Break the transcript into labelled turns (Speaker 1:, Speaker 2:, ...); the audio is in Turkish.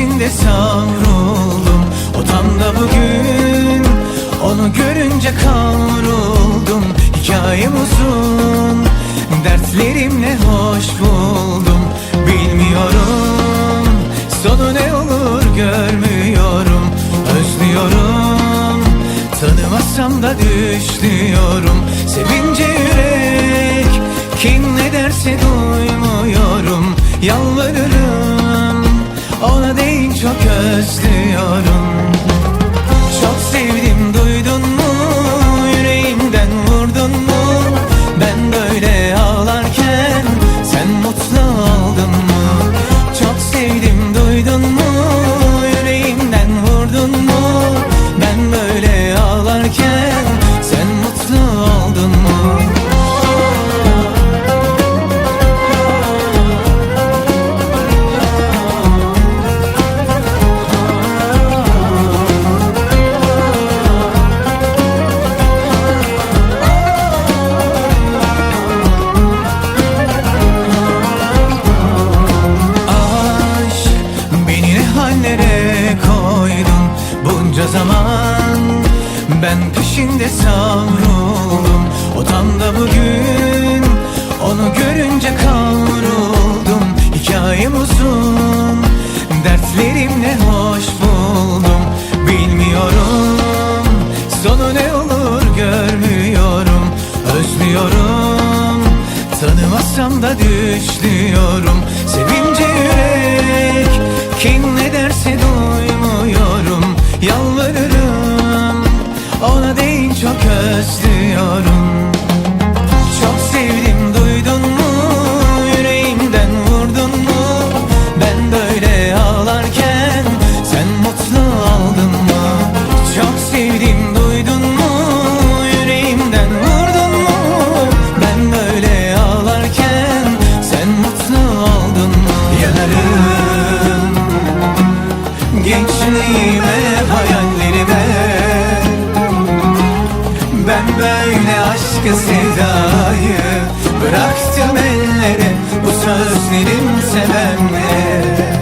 Speaker 1: peşinde savruldum. O tam da bugün Onu görünce kavruldum. Hikayem uzun Dertlerimle hoş buldum. Bilmiyorum Sonu ne olur görmüyorum. Özlüyorum Tanımasam da düşlüyorum. Sevince yürek Kim ne derse duymuyorum. Yalvarırım özlüyorum. Çok sevdim zaman Ben peşinde savruldum. O tam da bugün Onu görünce kavruldum. Hikayem uzun Dertlerimle hoş buldum. Bilmiyorum Sonu ne olur görmüyorum. Özlüyorum Tanımasam da düşlüyorum. Sevince yürek Kim ne derse duymuyorum Gençliğime hayallerime. Ben böyle aşkı sevdayı Bıraktım ellere. Bu sözlerim sevenlere